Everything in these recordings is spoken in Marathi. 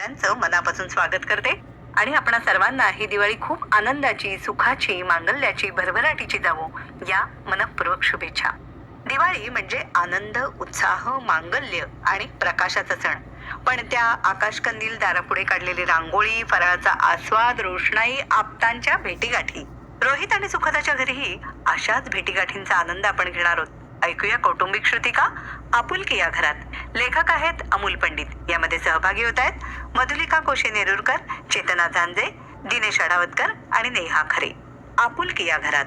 सगळ्यांचं मनापासून स्वागत करते. आणि आपणा सर्वांना ही दिवाळी खूप आनंदाची सुखाची मांगल्याची भरभराटीची जावो या मनपूर्वक शुभेच्छा. दिवाळी म्हणजे आनंद उत्साह मांगल्य आणि प्रकाशाचा सण. पण त्या आकाशकंदील दारापुढे काढलेली रांगोळी फराळाचा आस्वाद रोषणाई आपतांच्या भेटीगाठी. रोहित आणि सुखदाच्या घरीही अशाच भेटीगाठींचा आनंद आपण घेणार आहोत. ऐकूया कौटुंबिक श्रुतिका आपुलकी या घरात. लेखक आहेत अमोल पंडित. यामध्ये सहभागी होत आहेत मधुलिका कोशे नेरुरकर चेतना झांजे दिनेश अडावतकर आणि नेहा खरे. आपुलकी या घरात.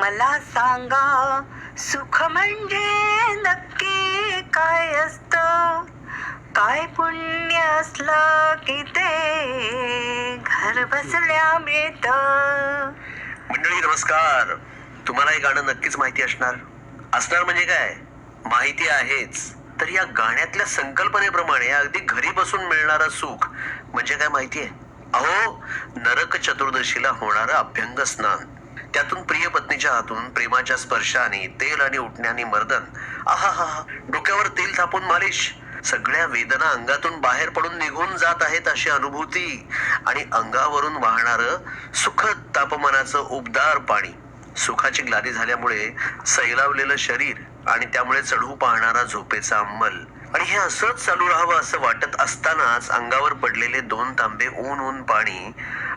मला सांगा सुख म्हणजे घर मिळत मंडळी नमस्कार. तुम्हाला हे गाणं नक्कीच माहिती असणार. असणार म्हणजे काय? माहिती आहेच. तर या गाण्यातल्या संकल्पनेप्रमाणे अगदी घरी बसून मिळणारं सुख म्हणजे काय माहिती आहे? अहो नरक चतुर्दशीला होणारं अभ्यंग स्नान. त्यातून प्रिय पत्नीच्या हातून प्रेमाच्या स्पर्शाने तेल आणि उठण्याने मर्दन. आहा हा डोक्यावर तेल थापून मालिश. सगळ्या वेदना अंगातून बाहेर पडून निघून जात आहेत अशी अनुभूती. आणि अंगावरून वाहणार सुखद तापमानाचं उबदार पाणी. सुखाची ग्लादी झाल्यामुळे सैलावलेलं शरीर आणि त्यामुळे चढू पाहणारा झोपेचा अंमल. आणि हे असंच चालू राहावं असं वाटत असतानाच अंगावर पडलेले दोन तांबे ऊन ऊन पाणी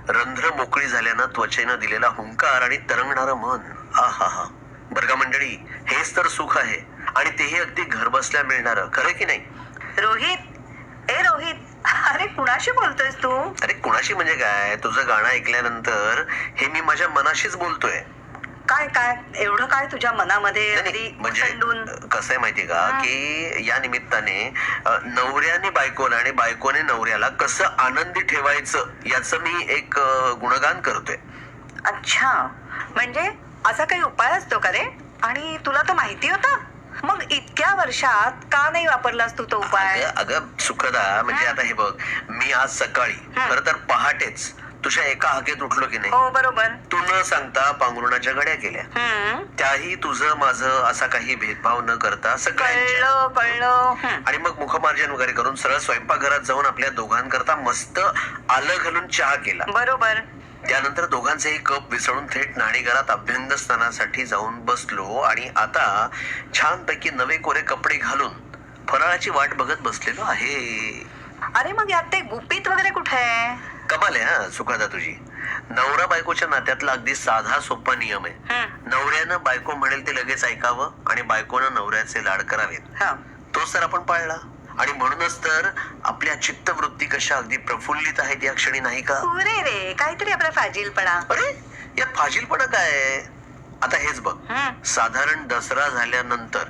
रंध्र मोकळी झाल्यानं त्वचेनं दिलेला हुंकार आणि तरंगणारं मन. आहा हा हा का मंडळी हेच तर सुख आहे. आणि तेही अगदी घरबसल्या मिळणार. खरं की नाही? रोहित ए रोहित अरे कुणाशी बोलतोयस तू? अरे कुणाशी म्हणजे काय? तुझं गाणं ऐकल्यानंतर हे मी माझ्या मनाशीच बोलतोय. काय काय? एवढं काय तुझ्या मनामध्ये नाही, अगदी नाही, म्हणजे कसं आहे माहितीये का. की या निमित्ताने अ, नवऱ्याने बायकोला आणि बायकोने नवऱ्याला कसं आनंदी ठेवायचं याचं मी एक अ, गुणगान करतोय. अच्छा. म्हणजे असा काही उपाय असतो का रे? आणि तुला तो माहिती होता? मग इतक्या वर्षात का नाही वापरलास तू तो उपाय? अगं अगं सुखदा म्हणजे. आता हे बघ मी आज सकाळी. खर तर पहाटेच तुझ्या एका हाकेत उठलो की नाही? हो बरोबर. तू न सांगता पांघरुणाच्या गड्या केल्या. हम्म त्याही तुझं माझं असा काही भेदभाव न करता सगळ्यांच्या. कळलं कळलं. हम्म. आणि मग मुखमार्जन वगैरे करून सरळ स्वयंपाकघरात जाऊन आपल्या दोघांकरता मस्त आलं घालून चहा केला. बरोबर. त्यानंतर दोघांचेही कप विसळून थेट न्हाणीघरात अभ्यंग स्नानासाठी जाऊन बसलो आणि आता छानपैकी नवे कोरे कपडे घालून फराळाची वाट बघत बसलेलो आहे. अरे मग यात ते गुपित वगैरे कुठे आहे? कमाल आहे हा सुखादा तुझी. नवरा बायकोच्या नात्यातला अगदी साधा सोपा नियम आहे. नवऱ्यानं बायको म्हणेल ते लगेच ऐकावं आणि बायकोनं नवऱ्याचे लाड करावेत. हा. तोच तर आपण पाळला. आणि म्हणूनच तर आपल्या चित्तवृत्ती कशा अगदी प्रफुल्लित आहेत या क्षणी नाही का? पुरे रे काहीतरी आपला फाजीलपणा. अरे यात फाजीलपणा काय? आहे? आता हेच बघ. साधारण दसरा झाल्यानंतर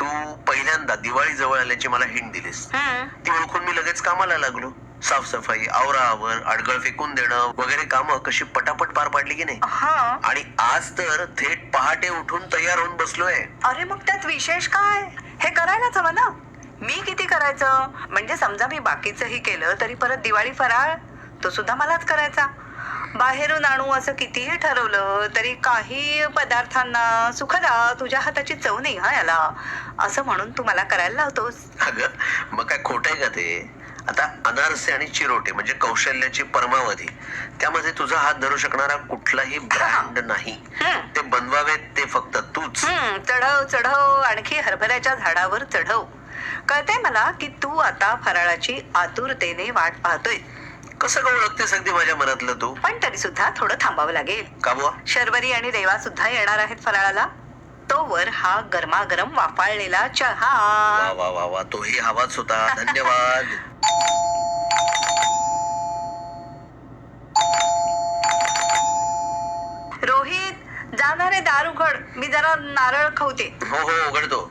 तू पहिल्यांदा दिवाळी जवळ आल्याची मला हिंट दिलीस. ती ओळखून मी लगेच कामाला लागलो. साफसफाई आवराआवर अडगळ फेकून देणं वगैरे कामं कशी पटापट पार पाडली की नाही? हा. आणि आज तर थेट पहाटे उठून तयार होऊन बसलोय. अरे मग त्यात विशेष काय? हे करायलाच हवं ना? मी किती करायचं? म्हणजे समजा मी बाकीचंही केलं तरी परत दिवाळी फराळ? तो सुद्धा मलाच करायचा. बाहेरून आणू असं कितीही ठरवलं तरी काही पदार्थांना सुखदा तुझ्या हाताची चव नाही हा याला. असं म्हणून तू मला करायला लावतोस. अगं मग काय खोट आहे का ते? आता अनारसे आणि चिरोटे म्हणजे कौशल्याची परमावधी त्यामध्ये तुझा हात धरू शकणारा कुठलाही ब्रँड नाही. ते बनवावेत ते फक्त तूच. चढव चढव आणखी हरभऱ्याच्या झाडावर चढव. कळतंय मला की तू आता फराळाची आतुरतेने वाट पाहतोय. कसं का ओळखतेस अगदी माझ्या मनातलं तू? पण तरी सुद्धा थोडं थांबावं लागेल. का बुवा? शर्वरी आणि रेवा सुद्धा येणार आहेत फराळाला. तोवर हा गरमागरम वाफाळलेला वा चहा. वा वा वा तोही हवाच होता. धन्यवाद. रोहित जाणारे दार उघड मी जरा नारळ खवते हो हो उघडतो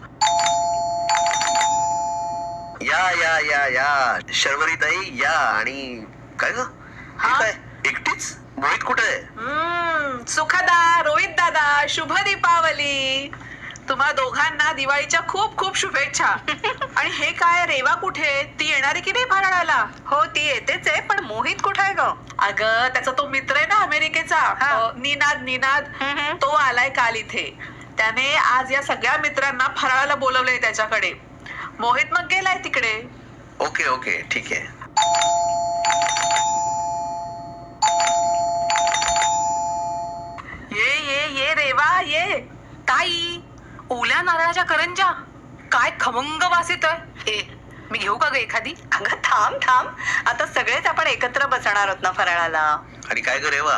या या या या. शर्वरी ताई या. आणि काय ग? हे हा? काय? एकटीच? मोहित कुठे? आहे हम्म, सुखदा रोहित दादा शुभ दीपावली. तुम्हा दोघांना दिवाळीच्या खूप खूप शुभेच्छा. आणि हे काय रेवा कुठे? ती येणार आहे की नाही फराळाला हो ती येतेच आहे पण मोहित ग? अगं त्याचा तो मित्र आहे ना अमेरिकेचा. हा. अ, निनाद निनाद. तो आलाय काल इथे. त्याने आज या सगळ्या मित्रांना फराळाला बोलवलंय त्याच्याकडे. मोहित मग गेलाय तिकडे. ओके ओके ठीक आहे. ये ये ये रेवा ये. ताई ओल्या नारळाच्या करंजा. काय खमंग वास येतोय ए मी घेऊ का ग एखादी? अगं थांब थांब. आता सगळेच आपण एकत्र बसणार आहोत ना फराळाला. आणि काय करे वा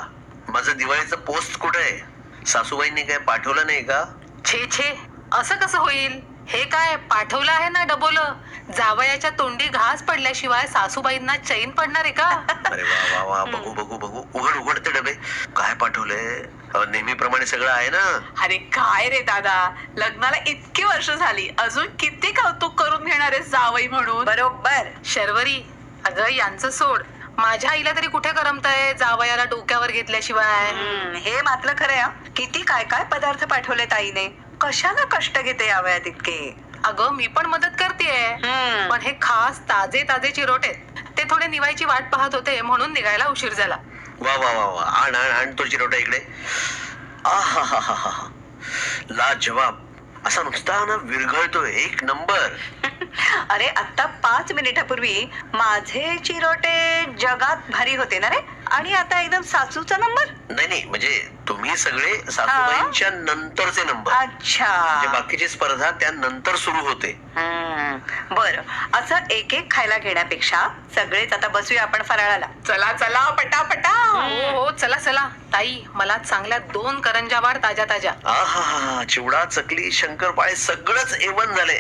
माझं दिवाळीचं पोस्ट कुठं आहे? सासूबाईंनी काय पाठवलं नाही का? छे छे. असं कसं होईल? हे काय पाठवलं आहे ना डबोलं? जावयाच्या तोंडी घास पडल्याशिवाय सासूबाईंना चैन पडणार आहे का? अरे वा वा वा बघू बघू बघू. उघड उघड ते डबे. काय पाठवलंय? नेहमीप्रमाणे सगळं आहे ना? अरे काय रे दादा? लग्नाला इतकी वर्ष झाली. अजून किती कौतुक करून घेणार आहेस जावई म्हणून? बरोबर. शर्वरी अगं यांचं सोड. माझ्या आईला तरी कुठे करमतंय जावयाला डोक्यावर घेतल्याशिवाय? हम्म, हे मात्र खरं आहे, हं. किती काय काय पदार्थ पाठवले ताईने कशाला कष्ट घेते यावयात इतके? अगं मी पण मदत करतेय. हम्म. पण हे खास ताजे ताजे चिरोटे ते थोडे निवायची वाट पाहत होते म्हणून निघायला उशीर झाला. वा वा वा वा. आण आण आण तो चिरोटा इकडे. आहाहाहा. ला जवाब असा नुसता ना विरघळतोय एक नंबर. अरे आता पाच मिनिटापूर्वी माझे चिरोटे जगात भारी होते ना रे? आणि आता एकदम सासूचा नंबर? नाही नाही म्हणजे तुम्ही सगळे सासूबाईंच्या नंतरचे नंबर. अच्छा. म्हणजे बाकीची स्पर्धा त्यानंतर सुरू होते. हम्म, बरं. असं एक एक खायला घेण्यापेक्षा सगळेच आता बसूया आपण फराळाला. चला चला पटापटा. हो हो चला चला. ताई मला चांगल्या दोन करंजा वाढ ताज्या ताज्या. आहा चिवडा चकली शंकरपाळे सगळंच एवन झाले.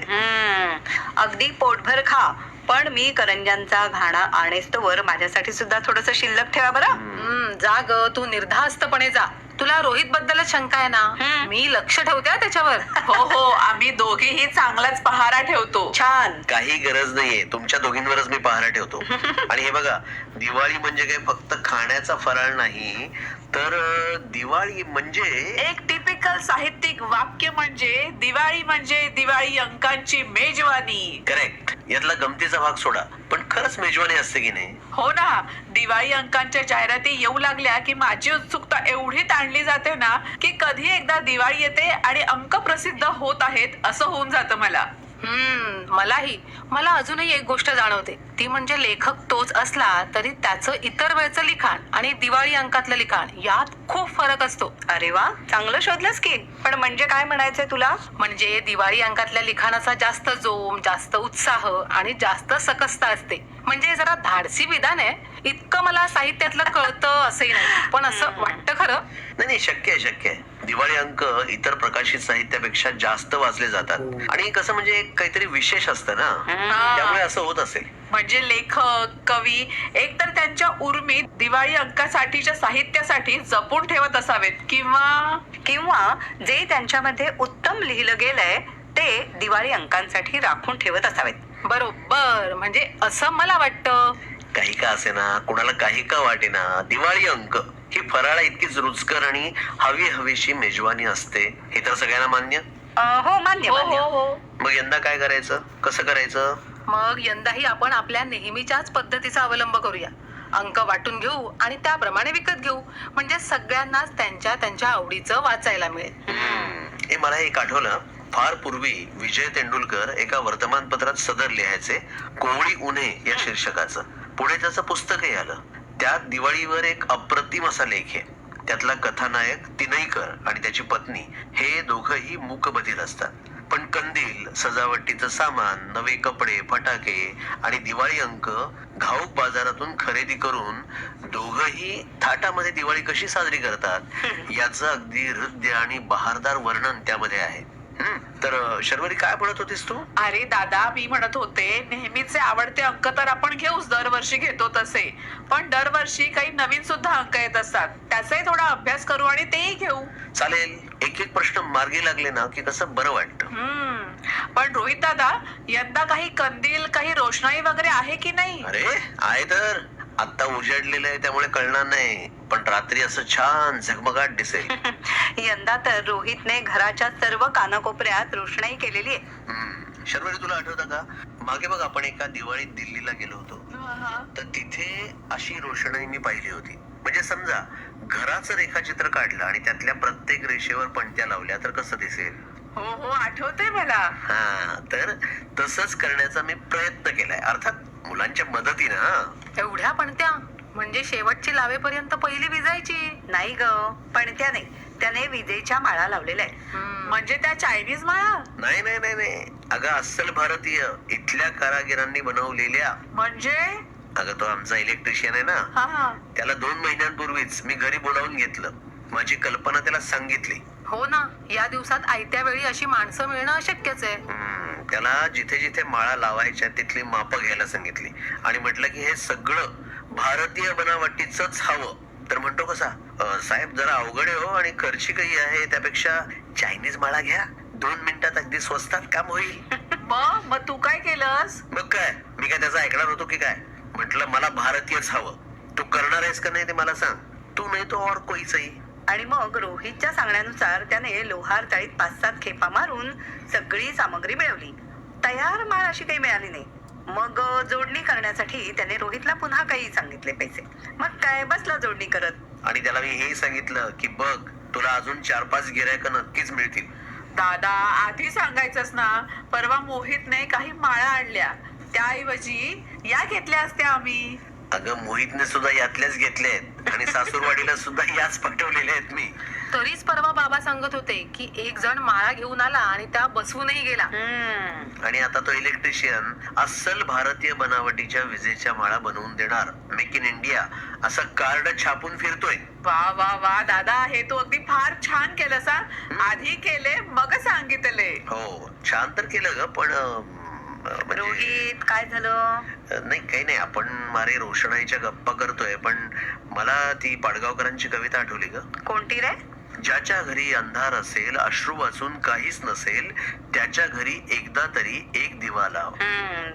अगदी पोटभर खा. पण मी करंजांचा घाणा आणेस वर माझ्यासाठी सुद्धा थोडस शिल्लक ठेवा बरं. हम्म, जा ग तू निर्धास्तपणे जा. तुला रोहित बद्दलच शंका आहे ना. मी लक्ष ठेवते हा त्याच्यावर. हो हो आम्ही दोघेही चांगलाच पहारा ठेवतो. छान. काही गरज नाहीये. तुमच्या दोघींवरच मी पहारा ठेवतो. आणि हे बघा दिवाळी म्हणजे काय? फक्त खाण्याचा फराळ नाही तर अं, दिवाळी म्हणजे? एक टिपिकल साहित्यिक वाक्य म्हणजे दिवाळी म्हणजे दिवाळी अंकांची मेजवानी. करेक्ट यातला गमतीचा भाग सोडा. पण खरंच मेजवानी असते की नाही? हो ना. दिवाळी अंकांच्या जाहिराती येऊ लागल्या की माझी उत्सुकता एवढी ताणली जाते ना की कधी एकदा दिवाळी येते आणि अंक प्रसिद्ध होत आहेत असं होऊन जातं मला. हम्म मलाही. मला अजूनही एक गोष्ट जाणवते. ती म्हणजे लेखक तोच असला तरी त्याचं इतर वेळचं लिखाण आणि दिवाळी अंकातलं लिखाण यात खूप फरक असतो. अरे वा चांगलं शोधलंस की. पण म्हणजे काय म्हणायचंय तुला? म्हणजे दिवाळी अंकातल्या लिखाणाचा जास्त जोम जास्त उत्साह आणि जास्त सकसता असते. म्हणजे जरा धाडसी विधान आहे. इतकं मला साहित्यातलं कळतं असंही नाही. पण असं वाटतं खरं. नाही नाही शक्य आहे शक्य आहे. दिवाळी अंक इतर प्रकाशित साहित्यापेक्षा जास्त वाचले जातात. आणि कसं म्हणजे एक काहीतरी विशेष असतं ना. त्यामुळे असं होत असेल. म्हणजे लेखक कवी एकतर त्यांच्या उर्मी दिवाळी अंकासाठीच्या साहित्यासाठी जपून ठेवत असावेत. किंवा? किंवा जे त्यांच्यामध्ये उत्तम लिहिलं गेलंय ते दिवाळी अंकांसाठी राखून ठेवत असावेत. बरोबर. म्हणजे असं मला वाटतं. काही का असे ना कुणाला काही का वाटेना? दिवाळी अंक. ही फराळा इतकीच रुचकर आणि हवी हवीशी मेजवानी असते. हे तर सगळ्यांना मान्य? हो मान्य हो मान्य. हो हो. मग यंदा काय करायचं? कसं करायचं? मग यंदाही आपण आपल्या नेहमीच्याच पद्धतीचा अवलंब करूया. अंक वाटून घेऊ आणि त्याप्रमाणे विकत घेऊ. म्हणजे सगळ्यांनाच त्यांच्या त्यांच्या आवडीचं वाचायला मिळेल. हे मला एक आठवलं. फार पूर्वी विजय तेंडुलकर एका वर्तमानपत्रात सदर लिहायचे कोवळी उन्हे या शीर्षकाचं. पुढे त्याचं पुस्तकही आलं. त्यात दिवाळीवर एक अप्रतिम असा लेख आहे. त्यातला कथानायक तिनईकर आणि त्याची पत्नी हे दोघंही मूकबधीर असतात. पण कंदील सजावटीचं सामान नवे कपडे फटाके आणि दिवाळी अंक घाऊक बाजारातून खरेदी करून दोघंही थाटामध्ये दिवाळी कशी साजरी करतात याचं अगदी हृदय आणि बहारदार वर्णन त्यामध्ये आहे. तर शर्वरी काय म्हणत होतीस तू? अरे दादा मी म्हणत होते नेहमीचे आवडते अंक तर आपण घेऊच दरवर्षी घेतो तसे. पण दरवर्षी काही नवीन सुद्धा अंक येत असतात. त्याचाही थोडा अभ्यास करू आणि तेही घेऊ. चालेल. एक एक प्रश्न मार्गी लागले ना की कसं बरं वाटतं? हम्म. पण रोहित दादा यंदा काही कंदील काही रोषणाई वगैरे आहे की नाही? अरे आहे तर. आता उजाडलेलं आहे त्यामुळे कळणार नाही. पण रात्री असं छान झगमगाट दिसेल. यंदा तर रोहितने घराच्या सर्व कानाकोपऱ्यात रोषणाई केलेली आहे. हम्म. शर्वरी तुला आठवतं का? मागे बघ आपण एका दिवाळीत दिल्लीला गेलो होतो. तर तिथे अशी रोषणाई मी पाहिली होती. म्हणजे समजा घराचं रेखाचित्र काढलं आणि त्यातल्या प्रत्येक रेषेवर पणत्या लावल्या तर कसं दिसेल? हो हो आठवतंय मला. हा तर तसंच करण्याचा मी प्रयत्न केलाय. अर्थात मुलांच्या मदतीनं हा. एवढ्या पण त्या म्हणजे शेवटची लावेपर्यंत पहिली विजायची नाही ग पण त्या नाही. त्याने विजेच्या माळा लावलेल्या आहेत. म्हणजे त्या चायनीज माळा? नाही नाही नाही नाही. अगं अस्सल भारतीय इथल्या कारागिरांनी बनवलेल्या. म्हणजे? अगं तो आमचा इलेक्ट्रिशियन आहे ना. हा हा. त्याला दोन महिन्यांपूर्वीच मी घरी बोलावून घेतलं. माझी कल्पना त्याला सांगितली. हो ना या दिवसात आयत्या वेळी अशी माणसं मिळणं अशक्यच आहे. हम्म, त्याला जिथे जिथे माळा लावायच्या तिथली मापं घ्यायला सांगितली. आणि म्हटलं की हे सगळं भारतीय बनावटीच हवं. तर म्हणतो कसा "अं, साहेब जरा अवघड आहे हो आणि खर्ची काही आहे त्यापेक्षा चायनीज माळा घ्या. दोन मिनिटात अगदी स्वस्तात काम होईल. मग तू काय केलंस? मग काय? मी काय त्याचा ऐकणार होतो की काय? म्हटलं मला भारतीयच हवं. तू करणार आहेस का नाही ते मला सांग. तू नाही तो और कोईचही. आणि मग रोहितच्या सांगण्यानुसार त्याने लोहार तळीत पाच सात खेपा मारून सगळी सामग्री मिळवली. तयार माळ अशी काही मिळाली नाही. मग जोडणी करण्यासाठी त्याने रोहितला पुन्हा काही सांगितले पैसे. मग काय बसला जोडणी करत? आणि त्याला मी हेही सांगितलं की बघ तुला अजून चार पाच गिरायक नक्कीच मिळतील. दादा आधी सांगायचंच ना परवा मोहितने काही माळा आणल्या. त्याऐवजी या घेतल्या असत्या आम्ही. अगं मोहितने सुद्धा यातल्याच घेतलेत आणि सासूरवाडीला सुद्धा याच पाठवलेल्या आहेत मी. तरीच परवा बाबा सांगत होते की एक जण माळा घेऊन आला आणि त्या बसवूनही गेला. हम्म. आणि आता तो इलेक्ट्रिशियन अस्सल भारतीय बनावटीच्या विजेच्या माळा बनवून देणार. मेक इन इंडिया असं कार्ड छापून फिरतोय. वा वा वा दादा हे तू अगदी फार छान केलं सा आधी केले मग सांगितले. हो छान तर केलं ग पण अं, म्हणजे रोहित काय झालं? नाही काही नाही. आपण मारे रोषणाईच्या गप्पा करतोय पण मला ती पाडगावकरांची कविता आठवली ग. कोणती रे? ज्याच्या घरी अंधार असेल अश्रू वाचून काहीच नसेल त्याच्या घरी एकदा तरी एक दिवा लाव.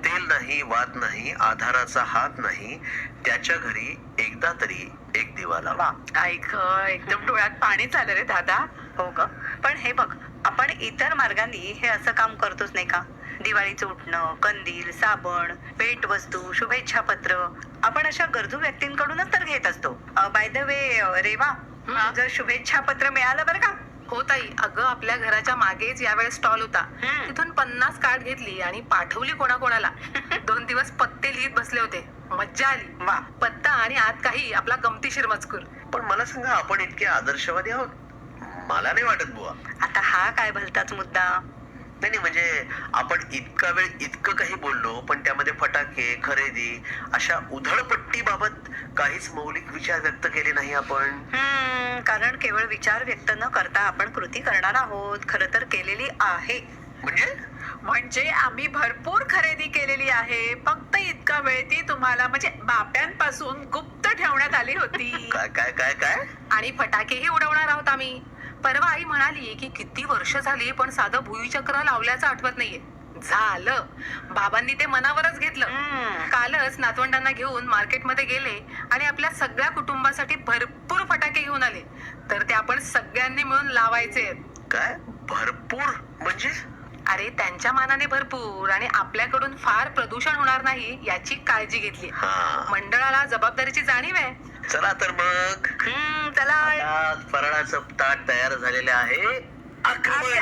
तेल नाही वाद नाही आधाराचा हात नाही त्याच्या घरी एकदा तरी एक दिवा लाव. ऐक एकदम डोळ्यात पाणी झालं रे दादा. हो ग. पण हे बघ आपण इतर मार्गांनी हे असं काम करतोच नाही का? दिवाळीचं उठणं कंदील साबण भेटवस्तू शुभेच्छा पत्र आपण अशा गरजू व्यक्तींकडूनच तर घेत असतो. बाय द वे रेवा तुझं शुभेच्छा पत्र मिळालं बरं का? हो ताई. अगं आपल्या घराच्या मागेच यावेळेस स्टॉल होता. हम्म. तिथून पन्नास कार्ड घेतली आणि पाठवली कोणाकोणाला. दोन दिवस पत्ते लिहित बसले होते. मज्जा आली. वा. पत्ता आणि आत काही आपला गमतीशीर मजकूर. पण मला सांगा आपण इतके आदर्शवादी आहोत? मला नाही वाटत बुवा. आता हा काय भलताच मुद्दा? नाही नाही म्हणजे आपण इतका वेळ इतकं काही बोललो पण त्यामध्ये फटाके खरेदी अशा उधळपट्टी बाबत काहीच मौलिक विचार व्यक्त केले नाही आपण. कारण केवळ विचार व्यक्त न करता आपण कृती करणार आहोत. खर तर केलेली आहे. म्हणजे? म्हणजे आम्ही भरपूर खरेदी केलेली आहे. फक्त इतका वेळ ती तुम्हाला म्हणजे बाप्यांपासून गुप्त ठेवण्यात आली होती. काय काय काय काय? आणि फटाकेही उडवणार आहोत आम्ही. परवा आई म्हणाली की किती वर्ष झाली पण साधं भुईचक्र लावल्याचं आठवत नाहीये. झालं. बाबांनी ते मनावरच घेतलं. हम्म. कालच नातवंडांना घेऊन मार्केटमध्ये गेले आणि आपल्या सगळ्या कुटुंबासाठी भरपूर फटाके घेऊन आले. तर ते आपण सगळ्यांनी मिळून लावायचे. काय? भरपूर? म्हणजे? अरे त्यांच्या मानाने भरपूर आणि आपल्याकडून फार प्रदूषण होणार नाही याची काळजी घेतली. हा. मंडळाला जबाबदारीची जाणीव आहे. चला तर मग. हम्म, चला. आता फराळाचं ताट तयार झालेलं आहे. आक्रमण.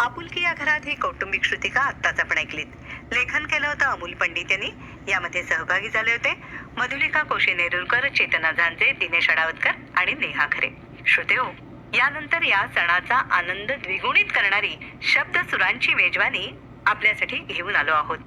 आपुलकी या घरात ही कौटुंबिक श्रुतिका आत्ताच आपण ऐकलीत. लेखन केलं होतं अमोल पंडित यांनी. यामध्ये सहभागी झाले होते. मधुलिका कोशी नेरुरकर चेतना झांजे दिनेश अडावतकर आणि नेहा खरे. श्रोतेहो यानंतर या सणाचा आनंद द्विगुणित करणारी शब्द सुरांची मेजवानी आपल्यासाठी घेऊन आलो आहोत.